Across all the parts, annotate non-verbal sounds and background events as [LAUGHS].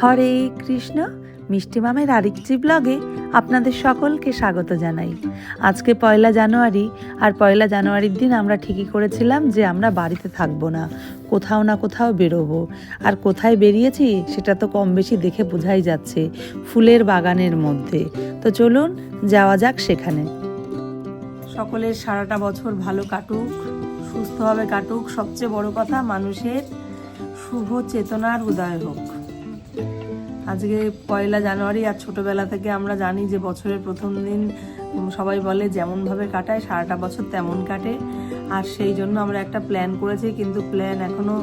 হরে কৃষ্ণ, মিষ্টি মামের আরেকটি ব্লগে আপনাদের সকলকে স্বাগত জানাই। আজকে পয়লা জানুয়ারি, আর পয়লা জানুয়ারির দিন আমরা ঠিকই করেছিলাম যে আমরা বাড়িতে থাকব না, কোথাও না কোথাও বেরোবো। আর কোথায় বেরিয়েছি সেটা তো কম বেশি দেখে বোঝাই যাচ্ছে ফুলের বাগানের মধ্যে। তো চলুন যাওয়া যাক সেখানে। সকলের সারাটা বছর ভালো কাটুক, সুস্থভাবে কাটুক, সবচেয়ে বড় কথা মানুষের শুভ চেতনার উদয় হোক। আজকে পয়লা জানুয়ারি আর ছোটবেলা থেকে আমরা জানি যে বছরের প্রথম দিন সবাই বলে যেমনভাবে কাটায়, সারাটা বছর তেমন কাটে। আর সেই জন্য আমরা একটা প্ল্যান করেছি, কিন্তু প্ল্যান এখনও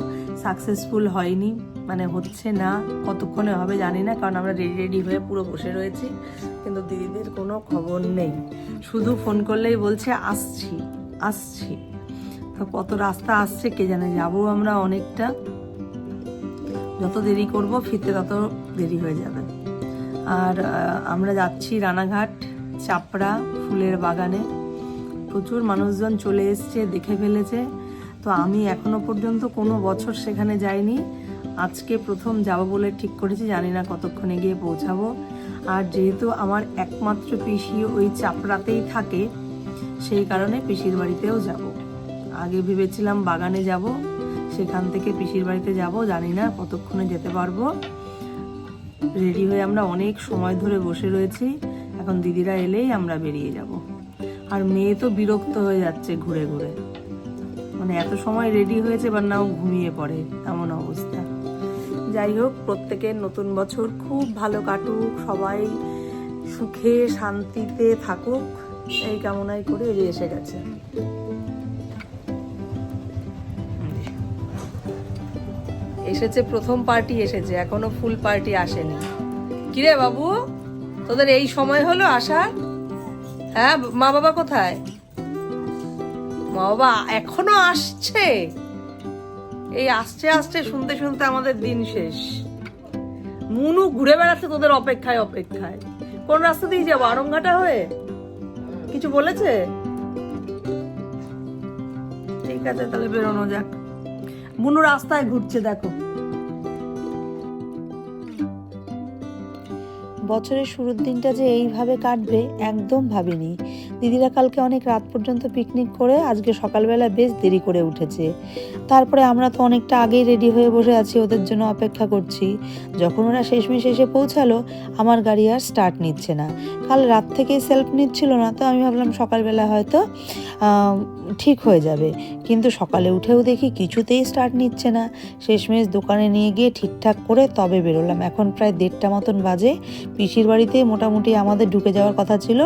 সাকসেসফুল হয়নি। মানে হচ্ছে না, কতক্ষণে হবে জানি না, কারণ আমরা রেডি রেডি হয়ে পুরো বসে রয়েছি। কিন্তু দিদিদের কোনো খবর নেই। শুধু ফোন করলেই বলছে, আসছি আসছি। তো কত রাস্তা আসছে, কে জানে, যাব আমরা অনেকটা। যত দেরি করব, ফিরতে তত দেরি হয়ে যাবে। আর আমরা যাচ্ছি রানাঘাট, চাপড়া, ফুলের বাগানে। প্রচুর মানুষজন চলে এসছে, দেখে ফেলেছে। তো আমি এখনও পর্যন্ত কোনো বছর সেখানে যাইনি। আজকে প্রথম যাব বলে ঠিক করেছি, জানি না কতক্ষণে গিয়ে পৌঁছাবো। আর যেহেতু আমার একমাত্র পিসি ওই চাপড়াতেই থাকে, সেই কারণে পিসির বাড়িতেও যাব। আগে ভেবেছিলাম বাগানে যাব সেখান থেকে পিসির বাড়িতে যাব, জানি না কতক্ষণে যেতে পারব। রেডি হয়ে আমরা অনেক সময় ধরে বসে রয়েছি। এখন দিদিরা এলেই আমরা বেরিয়ে যাব। আর মেয়ে তো বিরক্ত হয়ে যাচ্ছে ঘুরে ঘুরে। মানে এত সময় রেডি হয়েছে এবার নাও ঘুমিয়ে পড়ে। এমন অবস্থা। যাই হোক, প্রত্যেকের নতুন বছর খুব ভালো কাটুক। সবাই সুখে, শান্তিতে থাকুক। এই কামনাই করে এসে গেছে। এসেছে, প্রথম পার্টি এসেছে, এখনও ফুল পার্টি আসেনি। কিরে বাবু, তোদের এই সময় হলো আসার? হ্যাঁ মা বাবা কোথায়? মা বাবা এখনও আসছে। এই আসছে আসছে, শুনতে শুনতে আমাদের দিন শেষ। মুনু ঘুরে বেড়াচ্ছে তোদের অপেক্ষায় অপেক্ষায়। কোন রাস্তা দিয়ে যাব আরমঘাটা হয়ে? কিছু বলেছে? ঠিক আছে, তাহলে বেরোনো যাক। মুনু রাস্তায় ঘুরছে দেখো। বছরের শুরুর দিনটা যে এইভাবে কাটবে, একদম ভাবিনি। দিদিরা কালকে অনেক রাত পর্যন্ত পিকনিক করে আজকে সকালবেলা বেশ দেরি করে উঠেছে। তারপরে আমরা তো অনেকটা আগেই রেডি হয়ে বসে আছি, ওদের জন্য অপেক্ষা করছি। যখন ওরা শেষমেশ এসে পৌঁছালো, আমার গাড়ি আর স্টার্ট নিচ্ছে না। কাল রাত থেকেই সেলফ নিচ্ছিল না, তো আমি ভাবলাম সকালবেলা হয়তো ঠিক হয়ে যাবে। কিন্তু সকালে উঠেও দেখি কিছুতেই স্টার্ট নিচ্ছে না। শেষমেশ দোকানে নিয়ে গিয়ে ঠিকঠাক করে তবে বেরোলাম। এখন প্রায় দেড়টা মতন বাজে। পিসির বাড়িতে মোটামুটি আমাদের ঢুকে যাওয়ার কথা ছিল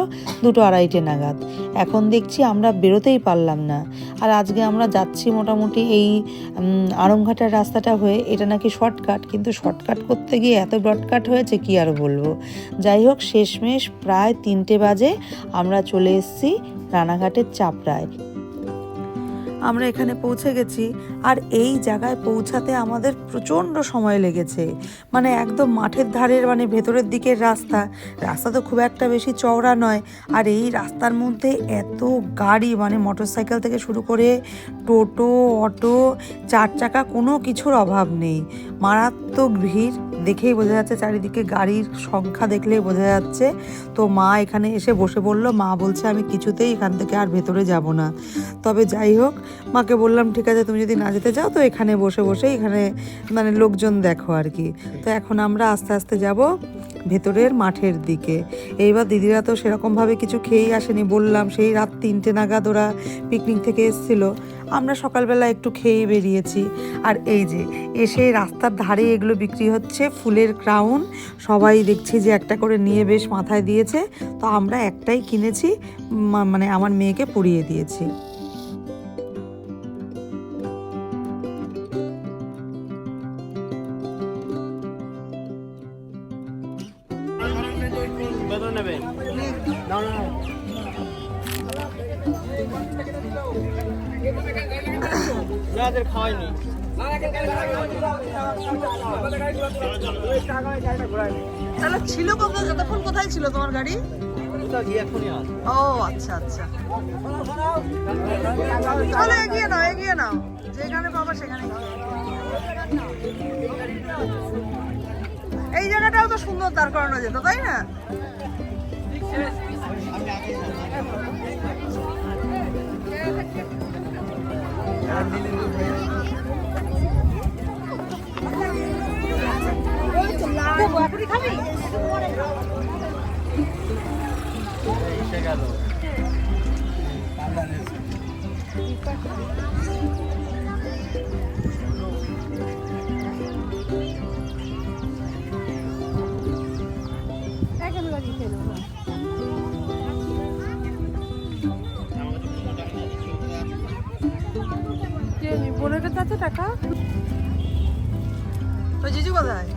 দুটো আড়াইটে নাগাদ। এখন দেখছি আমরা বেরোতেই পারলাম না। আর আজকে আমরা যাচ্ছি মোটামুটি এই আড়ংঘাটার রাস্তাটা হয়ে, এটা নাকি শর্টকাট, কিন্তু শর্টকাট করতে গিয়ে এত ব্রডকাট হয়েছে কি আর বলব? যাই হোক, শেষমেশ প্রায় তিনটে বাজে আমরা চলে এসেছি রানাঘাটের চাপড়ায়। আমরা এখানে পৌঁছে গেছি আর এই জায়গায় পৌঁছাতে আমাদের প্রচণ্ড সময় লেগেছে। মানে একদম মাঠের ধারের মানে ভেতরের দিকের রাস্তা। রাস্তা তো খুব একটা বেশি চওড়া নয়। আর এই রাস্তার মধ্যে এত গাড়ি মানে মোটরসাইকেল থেকে শুরু করে টোটো, অটো, চার চাকা কোনো কিছুর অভাব নেই। মারাত্মক ভিড় দেখেই বোঝা যাচ্ছে চারিদিকে গাড়ির সংখ্যা দেখলেই বোঝা যাচ্ছে। তো মা এখানে এসে বসে বলল মা বলছে, আমি কিছুতেই এখান থেকে আর ভেতরে যাব না। তবে যাই হোক মাকে বললাম, ঠিক আছে, তুমি যদি না যেতে চাও, তো এখানে বসে বসে এখানে মানে লোকজন দেখো আর কি। তো এখন আমরা আস্তে আস্তে যাব ভেতরের মাঠের দিকে। এইবার দিদিরা তো সেরকমভাবে কিছু খেয়েই আসেনি, বললাম, সেই রাত তিনটে নাগাদ ওরা পিকনিক থেকে এসেছিল। আমরা সকালবেলা একটু খেয়ে বেরিয়েছি। আর এই যে, এসে রাস্তার ধারে এগুলো বিক্রি হচ্ছে, ফুলের ক্রাউন সবাই দেখছি যে একটা করে নিয়ে বেশ মাথায় দিয়েছে। তো আমরা একটাই কিনেছি মানে আমার মেয়েকে পরিয়ে দিয়েছি। যাদের খাওয়াইনি। তাহলে ছিল কতক্ষণ কোথায় ছিল তোমার গাড়ি? ও আচ্ছা আচ্ছা। চলো এগিয়ে নাও এগিয়ে নাও। যেখানে পাবা সেখানে এই জায়গাটাও তো সুন্দর দাঁড় করানো যেত তাই না? গেল টাকা? ওই জিজু কোথায়?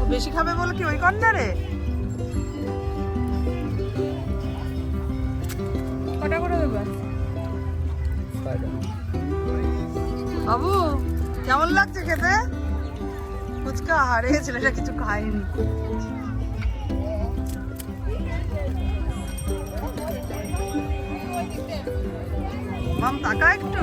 ও বেশি খাবে বলে কি ওই কর্নারে কটা করে দেবে? বাবু কেমন লাগছে খেতে? ফুচকা হারে ছেলেটা কিছু খায়নি। মাম তাকা একটু।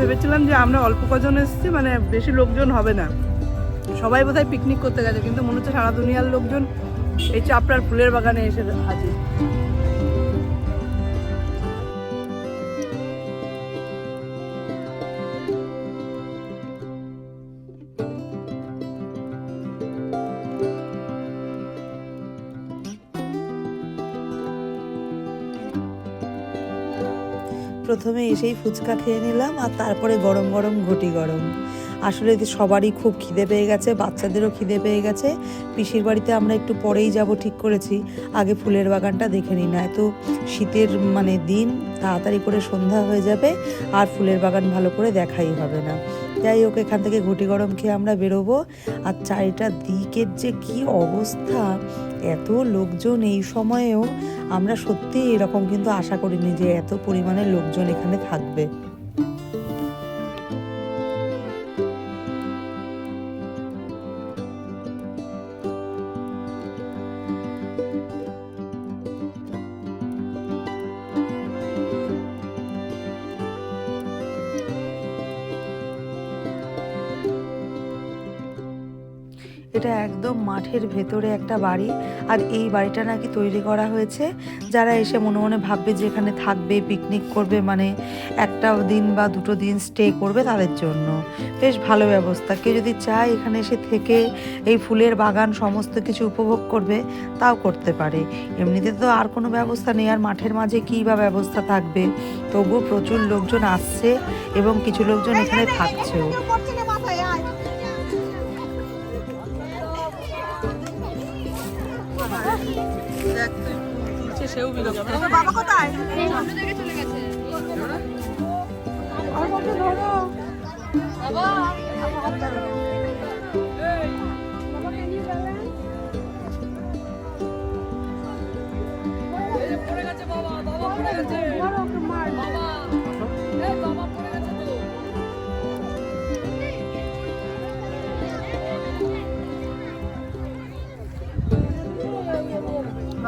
ভেবেছিলাম যে আমরা অল্প কজন এসেছি মানে বেশি লোকজন হবে না। সবাই বোধহয় পিকনিক করতে গেছে, কিন্তু মনে হচ্ছে সারা দুনিয়ার লোকজন এই চাপড়ার ফুলের বাগানে এসে আছে প্রথমে এসেই ফুচকা খেয়ে নিলাম আর তারপরে গরম গরম ঘটি গরম। আসলে সবারই খুব খিদে পেয়ে গেছে, বাচ্চাদেরও খিদে পেয়ে গেছে। পিসির বাড়িতে আমরা একটু পরেই যাব ঠিক করেছি। আগে ফুলের বাগানটা দেখে নিই না এত শীতের মানে দিন, তাড়াতাড়ি করে সন্ধ্যা হয়ে যাবে আর ফুলের বাগান ভালো করে দেখাই হবে না। যাই হোক, এখান থেকে ঘটি গরম খেয়ে আমরা বেরোবো। আর চারিটা দিকের যে কি অবস্থা, এত লোকজন এই সময়েও আমরা সত্যি এরকম কিন্তু আশা করিনি যে এত পরিমাণে লোকজন এখানে থাকবে। এটা একদম মাঠের ভেতরে একটা বাড়ি। আর এই বাড়িটা নাকি তৈরি করা হয়েছে। যারা এসে মনে মনে ভাববে যে এখানে থাকবে পিকনিক করবে মানে একটা দিন বা দুটো দিন স্টে করবে তাদের জন্য। বেশ ভালো ব্যবস্থা। কেউ যদি চায় এখানে এসে থেকে এই ফুলের বাগান সমস্ত কিছু উপভোগ করবে, তাও করতে পারে। এমনিতে তো আর কোনো ব্যবস্থা নেই। আর মাঠের মাঝে কী বা ব্যবস্থা থাকবে? তবুও প্রচুর লোকজন আসছে এবং কিছু লোকজন এখানে থাকছেও। তুলছে সেও বিরক্ত বাবা কোথায়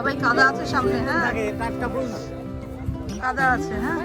বাবাই কাদা আছে সামনে হ্যাঁ? কাদা আছে হ্যাঁ?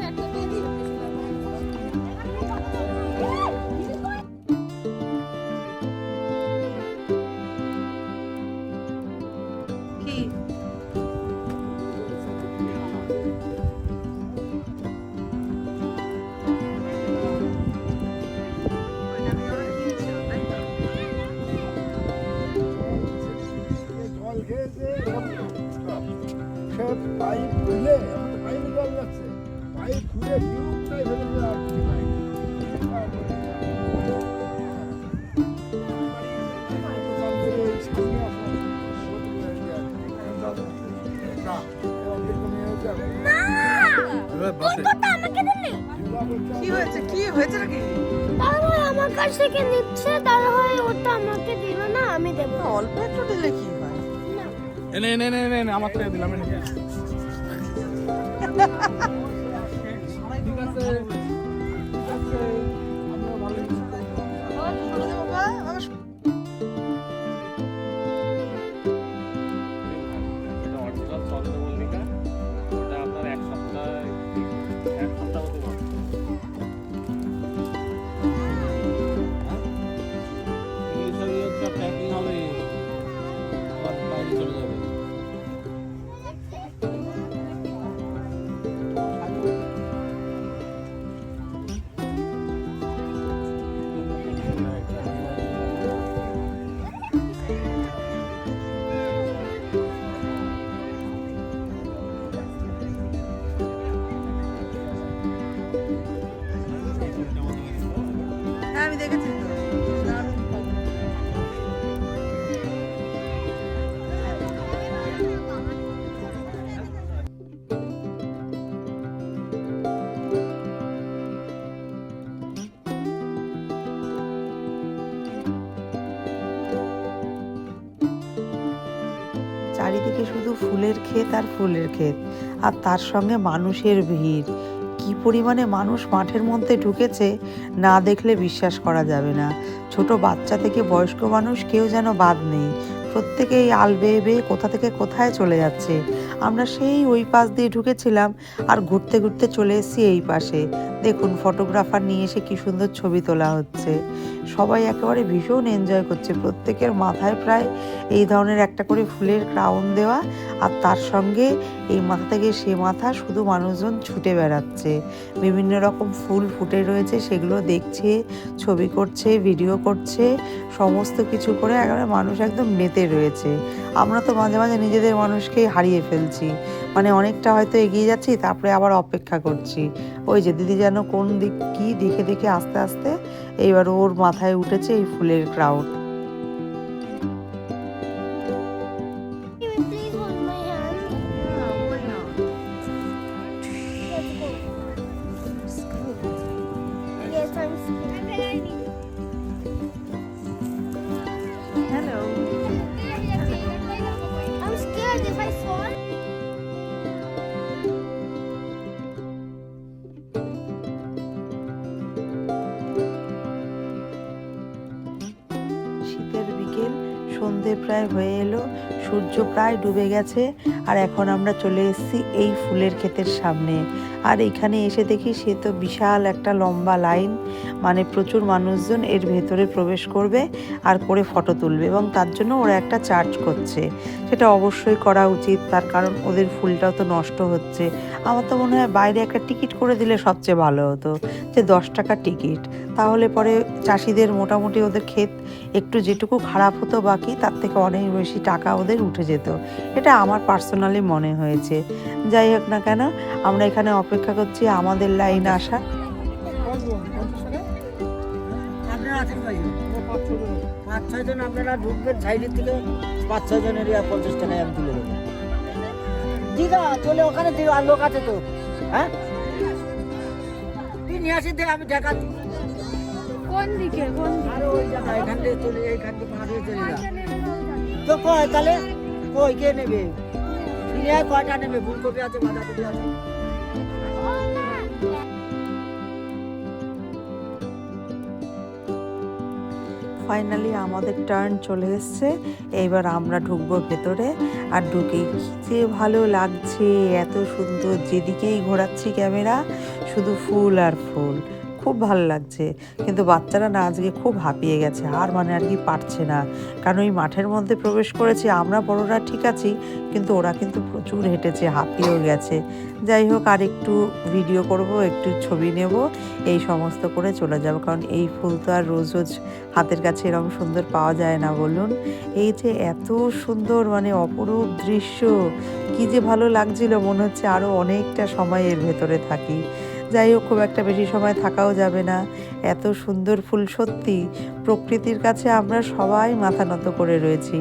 অল্প একটু দিলে কি হয় এনে এনে এনে এনে আমার থেকে দিলাম। [LAUGHS] ঠিক আছে ফুলের ক্ষেত আর ফুলের ক্ষেত। আর তার সঙ্গে মানুষের ভিড়। কি পরিমাণে মানুষ মাঠের মধ্যে ঢুকেছে, না দেখলে বিশ্বাস করা যাবে না। ছোট বাচ্চা থেকে বয়স্ক মানুষ কেউ যেন বাদ নেই। প্রত্যেকেই আল বেয়ে বেয়ে কোথা থেকে কোথায় চলে যাচ্ছে। আমরা সেই ওই পাশ দিয়ে ঢুকেছিলাম আর ঘুরতে ঘুরতে চলে এসেছি এই পাশে। দেখুন, ফটোগ্রাফার নিয়ে এসে কি সুন্দর ছবি তোলা হচ্ছে। সবাই একেবারে ভীষণ এনজয় করছে। প্রত্যেকের মাথায় প্রায় এই ধরনের একটা করে ফুলের ক্রাউন দেওয়া আর তার সঙ্গে এই মাথা থেকে সে মাথা শুধু মানুষজন ছুটে বেড়াচ্ছে। বিভিন্ন রকম ফুল ফুটে রয়েছে, সেগুলো দেখছে, ছবি করছে ভিডিও করছে, সমস্ত কিছু করে একেবারে মানুষ একদম মেতে রয়েছে। আমরা তো মাঝে মাঝে নিজেদের মানুষকেই হারিয়ে ফেলছি। মানে অনেকটা হয়তো এগিয়ে যাচ্ছি, তারপরে আবার অপেক্ষা করছি। ওই যে দিদি যেন কোন দিক কি দেখে দেখে আস্তে আস্তে এইবার ওর মাথায় উঠেছে এই ফুলের ক্রাউন প্রায় হয়ে এলো, সূর্য প্রায় ডুবে গেছে, আর এখন আমরা চলে এসেছি এই ফুলের ক্ষেতের সামনে। আর এখানে এসে দেখি সে তো বিশাল একটা লম্বা লাইন মানে প্রচুর মানুষজন এর ভেতরে প্রবেশ করবে আর করে ফটো তুলবে এবং তার জন্য ওরা একটা চার্জ করছে। সেটা অবশ্যই করা উচিত, তার কারণ ওদের ফুলটাও তো নষ্ট হচ্ছে। আমার তো মনে হয় বাইরে একটা টিকিট করে দিলে সবচেয়ে ভালো হতো, যে দশ টাকা টিকিট। তাহলে পরে চাষিদের মোটামুটি ওদের ক্ষেত একটু যেটুকু খারাপ হতো বাকি, তার থেকে অনেক বেশি টাকা ওদের উঠে যেত। এটা আমার পার্সোনালি মনে হয়েছে। যাই হোক না কেন, আমরা এখানে অপেক্ষা করছি আমাদের লাইন আসা। আমি টাকা কোন দিকে কোন আর ওই জায়গা এখান থেকে চলে এইখান থেকে পার হয়ে চলে তো কয় তাহলে? কই কে নেবে? নিয়ে কয়টা নেবে? ফুলকপি আছে বাঁধাকপি আছে। ফাইনালি আমাদের টার্ন চলে এসছে। এইবার আমরা ঢুকবো ভেতরে। আর ঢুকে যে ভালো লাগছে এত সুন্দর। যেদিকেই ঘোরাচ্ছি ক্যামেরা শুধু ফুল আর ফুল। খুব ভালো লাগছে। কিন্তু বাচ্চারা না আজকে খুব হাঁপিয়ে গেছে, আর মানে আর কি পারছে না। কারণ ওই মাঠের মধ্যে প্রবেশ করেছি, আমরা বড়রা ঠিক আছি, কিন্তু ওরা কিন্তু প্রচুর হেঁটেছে, হাঁপিয়েও গেছে। যাই হোক, আর একটু ভিডিও করব, একটু ছবি নেব, এই সমস্ত করে চলে যাব। কারণ এই ফুল তো আর রোজ রোজ হাতের কাছে এরকম সুন্দর পাওয়া যায় না, বলুন। এই যে এত সুন্দর মানে অপরূপ দৃশ্য, কি যে ভালো লাগছিল, মনে হচ্ছে আরও অনেকটা সময় এর ভেতরে থাকি। যাই হোক, খুব একটা বেশি সময় থাকাও যাবে না। এত সুন্দর ফুল সত্যি। প্রকৃতির কাছে আমরা সবাই মাথা নত করে রয়েছি।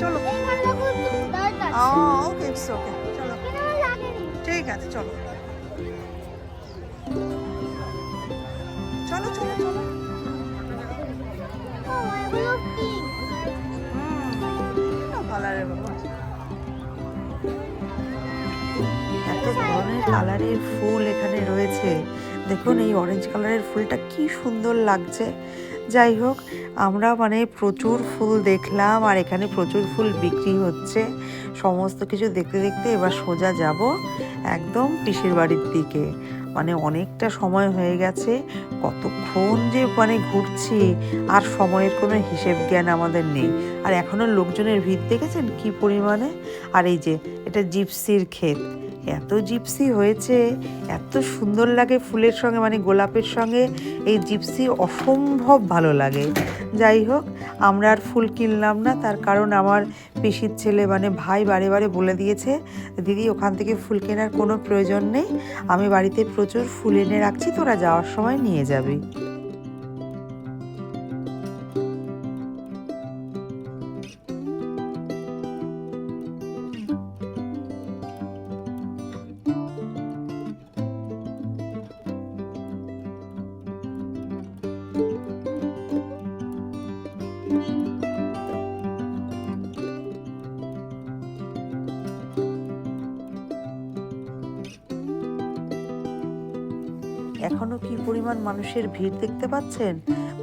চলো। ওকে ইটস ওকে চলো। ঠিক আছে, চলো। চলো চলো চলো। ধরনের কালারের ফুল এখানে রয়েছে। দেখুন, এই অরেঞ্জ কালারের ফুলটা কি সুন্দর লাগছে। যাই হোক আমরা মানে প্রচুর ফুল দেখলাম আর এখানে প্রচুর ফুল বিক্রি হচ্ছে। সমস্ত কিছু দেখতে দেখতে এবার সোজা যাব একদম পিসির বাড়ির দিকে। মানে অনেকটা সময় হয়ে গেছে, কতক্ষণ যে মানে ঘুরছি আর সময়ের কোনো হিসেব জ্ঞান আমাদের নেই। আর এখনও লোকজনের ভিড় দেখেছেন কি পরিমাণে? আর এই যে, এটা জিপসির ক্ষেত। এত জিপসি হয়েছে, এত সুন্দর লাগে ফুলের সঙ্গে মানে গোলাপের সঙ্গে। এই জিপসি অসম্ভব ভালো লাগে। যাই হোক, আমরা আর ফুল কিনলাম না, তার কারণ আমার পিসির ছেলে মানে ভাই বারে বারে বলে দিয়েছে, দিদি, ওখান থেকে ফুল কেনার কোনো প্রয়োজন নেই। আমি বাড়িতে প্রচুর ফুল এনে রাখছি, তোরা যাওয়ার সময় নিয়ে যাবি। কি পরিমাণ মানুষের ভিড় দেখতে পাচ্ছেন?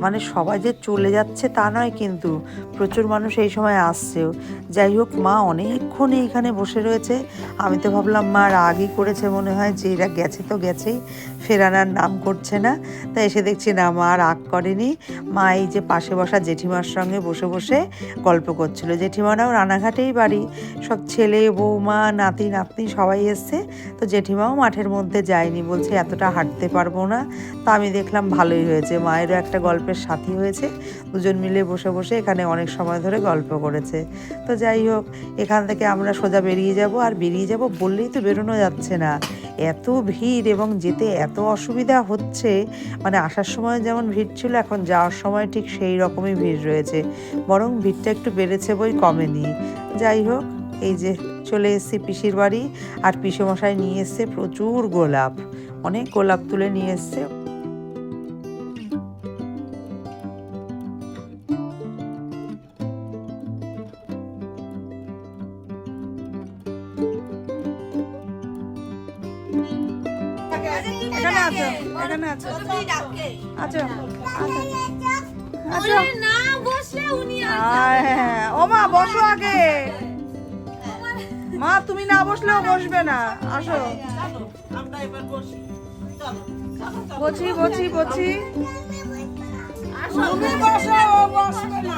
মানে সবাই যে চলে যাচ্ছে তা নয় কিন্তু। প্রচুর মানুষ এই সময় আসছেও যাই হোক, মা অনেকক্ষণ এখানে বসে রয়েছে। আমি তো ভাবলাম, মা রাগই করেছে মনে হয় যে এরা গেছে তো গেছেই। ফেরানার নাম করছে না। তাই এসে দেখছি না, মা রাগ করেনি। মা এই যে পাশে বসা জেঠিমার সঙ্গে বসে বসে গল্প করছিল। জেঠিমারাও রানাঘাটেই বাড়ি। সব ছেলে, বৌমা, নাতি, নাতনি সবাই এসছে। তো জেঠিমাও মাঠের মধ্যে যায়নি। বলছে, এতটা হাঁটতে পারব না। তা আমি দেখলাম ভালোই হয়েছে। মায়েরও একটা গল্পের সাথী হয়েছে। দুজন মিলে বসে বসে এখানে অনেক সময় ধরে গল্প করেছে। তো যাই হোক, এখান থেকে আমরা সোজা বেরিয়ে যাব। আর বেরিয়ে যাব বললেই তো বেরোনো যাচ্ছে না। এত ভিড় এবং যেতে এত অসুবিধা হচ্ছে। মানে আসার সময় যেমন ভিড় ছিল, এখন যাওয়ার সময় ঠিক সেই রকমই ভিড় রয়েছে। বরং ভিড়টা একটু বেড়েছে বই কমেনি। যাই হোক, এই যে চলে এসেছি পিসির বাড়ি, আর পিসেমশাই নিয়ে এসছে প্রচুর গোলাপ। অনেক গোলাপ তুলে নিয়ে এসছে। আছো এখানে আছো। আছো। আছো না বসলে উনি হ্যাঁ ও মা বসো আগে। মা তুমি না বসলেও বসবে না। আসো। বসি বসি বসি বসো বসবে না।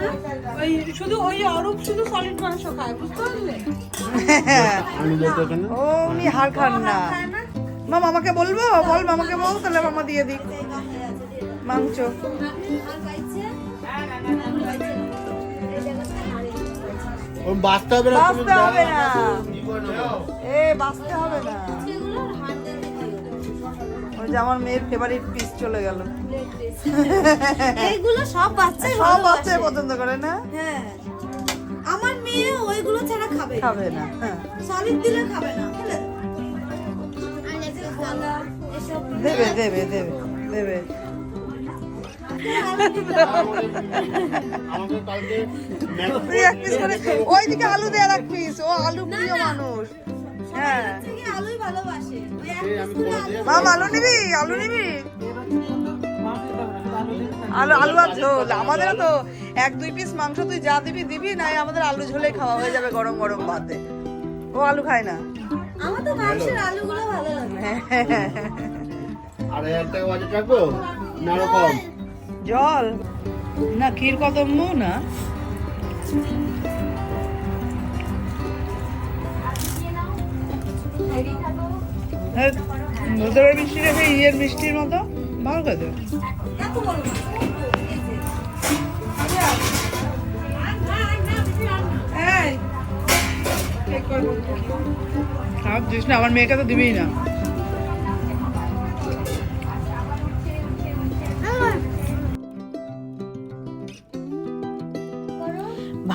বাবা ডাল শুধু ওই অরূপ শুধু সলিড মাংস খায় বুঝতে পারলে? আমি যেতে এখানে ও উনি হাড় খান না। মা মামাকে বলব? বল মামাকে বল তাহলে মামা দিয়ে দিক। মাংস। ও বাঁচতে হবে না বাঁচতে হবে না? এ বাঁচতে হবে না। যে আমার মেয়ের ফেভারিট পিস চলে গেল। এইগুলো সব বাচ্চাই সব বাচ্চাই পছন্দ করে না? হ্যাঁ। আমার মেয়ে ওইগুলো ছাড়া খাবে খাবে না হ্যাঁ। সলিড দিলে খাবে না দেবে দেবে দেবে দেবে। করে ওইদিকে আলু দে আর এক পিস ও আলু প্রিয় মানুষ। হ্যাঁ। আলুই ভালোবাসে। মাম আলু নিবি? আলু নিবি? আলু আলু আর ঝোল। আমাদের তো এক দুই পিস মাংস তুই যা দিবি দিবি নাই আমাদের আলু ঝোলেই খাওয়া হয়ে যাবে গরম গরম ভাতে। ও আলু খায় না? আমার তো মাংসের আলুগুলো ভালো লাগে। আড়াই হাজার টাকা বাজেট না রকম জল? না ক্ষীর কদম্ব না? হ্যাঁ, ভেতরের মিষ্টিটা সেই ইয়ের মিষ্টির মতো ভালো খেতে। খারাপ দিস না, আমার মেয়েকে তো দিবেই না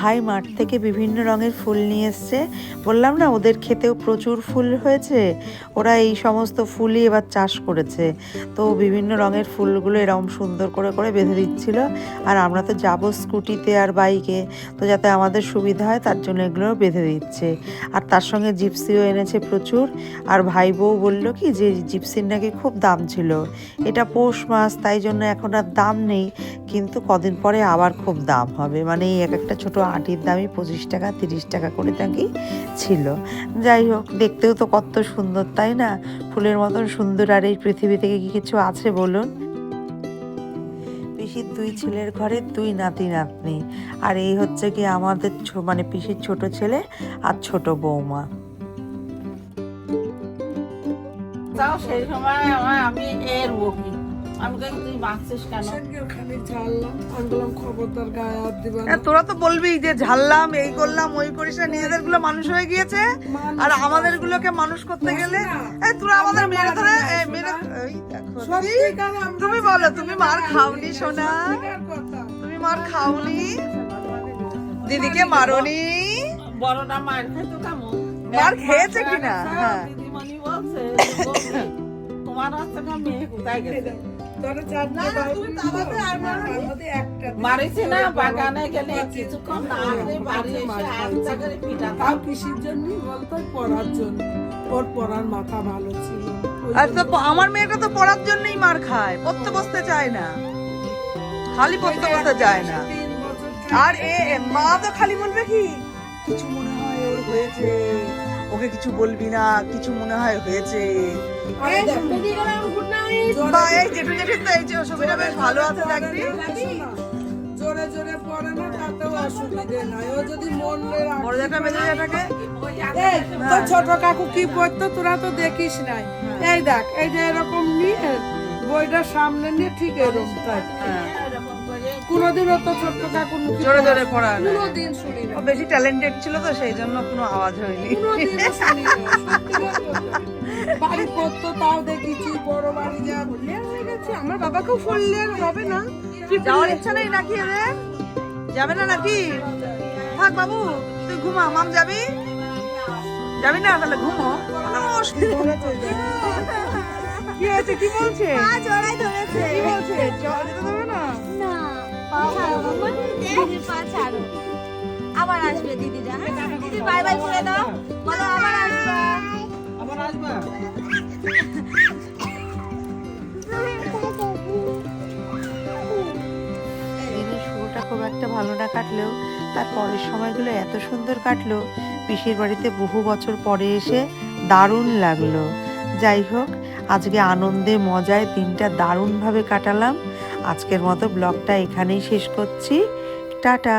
ভাই মাঠ থেকে বিভিন্ন রঙের ফুল নিয়ে এসছে। বললাম না, ওদের খেতেও প্রচুর ফুল হয়েছে। ওরা এই সমস্ত ফুলই এবার চাষ করেছে। তো বিভিন্ন রঙের ফুলগুলো এরকম সুন্দর করে করে বেঁধে দিচ্ছিল। আর আমরা তো যাব স্কুটিতে আর বাইকে। তো যাতে আমাদের সুবিধা হয়, তার জন্য এগুলো বেঁধে দিচ্ছে। আর তার সঙ্গে জিপসিও এনেছে প্রচুর। আর ভাই বউ বলল কি, যে জিপসির নাকি খুব দাম ছিল। এটা পৌষ মাস, তাই জন্য এখন আর দাম নেই। কিন্তু কদিন পরে আবার খুব দাম হবে। মানে এক একটা ছোট আটির দামই পঁচিশ টাকা, তিরিশ টাকা করে নাকি ছিল। যাই হোক, দেখতেও তো কত সুন্দর, তাই না? ফুলের মতন সুন্দর আর এই পৃথিবী থেকে কি কিছু আছে বলুন? পিসির দুই ছেলের ঘরে দুই নাতি নাতনি। আর এই হচ্ছে কি আমাদের মানে পিসির ছোট ছেলে আর ছোট বৌমা। সেই সময় আমি এর বকি। হ্যাঁ, তোরা তো বলবি যে ঝাললাম এই করলাম ওই করিস না নিজেদেরগুলো মানুষ হয়ে গিয়েছে। আর আমাদের গুলোকে মানুষ করতে গেলে তোরা আমাদের মেরে ধরে মেরে তুমি- তুমি বলো তুমি মার খাওনি সোনা? তুমি মার খাওনি? দিদিকে মারোনি? বড়টা মার খাইতো কেমন? মার খেয়েছে কিনা? হ্যাঁ। দিদিমণি বলছে তোমার না মেয়ে কোথায় গেছে? মারিছি না বাগানে গেলে কিছুক্ষণ না বাড়ি এসে করে পিঠা তাও কৃষির জন্য বলতো পড়ার জন্য। ওর পড়ার মাথা ভালো ছিল। আমার মেয়েটা তো পড়ার জন্যই মার খায় পড়তে বসতে চায় না। খালি পড়তে বসতে চায় না। আর এ এ, মা তো খালি বলবে কি? কিছু মনে হয় ওর হয়েছে। ওকে কিছু বলবি না? কিছু মনে হয় হয়েছে? জেঠু তো এই যে বেশ ভালো আছে জোরে জোরে পড়ে না তাতেও অসুবিধে নাই। ও যদি মনে বড় মেজো ছোট কাকু কি পড়তো? তোরা তো দেখিস নাই। এই দেখ এই যে এরকম নিয়ে বইটা সামনে নিয়ে ঠিক এরকম করে কোনোদিনও তো ছোট্ট কাকু মুখে জোরে জোরে পড়া। কোনোদিন শুনি ও বেশি ট্যালেন্টেড ছিল তো সেই জন্য কোনো আওয়াজ হয়নি। কোনোদিনও শুনি। বাড়ি পড়তো তাও দেখেছি বড় বাড়ি যা বললে হয়ে গেছে। আমার বাবাকেও ফুললে হবে না। যাওয়ার ইচ্ছা নেই নাকি এদের? যাবে না নাকি? থাক বাবু তুই ঘুমা মাম যাবি? যাবি না তাহলে ঘুমো। কি হয়েছে কি বলছে? ধরেছে। কি বলছে? আবার আসবে দিদিরা হ্যাঁ? দিদি বাই বাই করে দাও। বলো আবার আসবে। আবার আসবা? শুরুটা খুব একটা ভালো না কাটলেও তার পরের সময়গুলো এত সুন্দর কাটলো পিসির বাড়িতে বহু বছর পরে এসে দারুণ লাগল। যাই হোক আজকে আনন্দে মজায় দিনটা দারুণভাবে কাটালাম। আজকের মতো ব্লগটা এখানেই শেষ করছি। টাটা।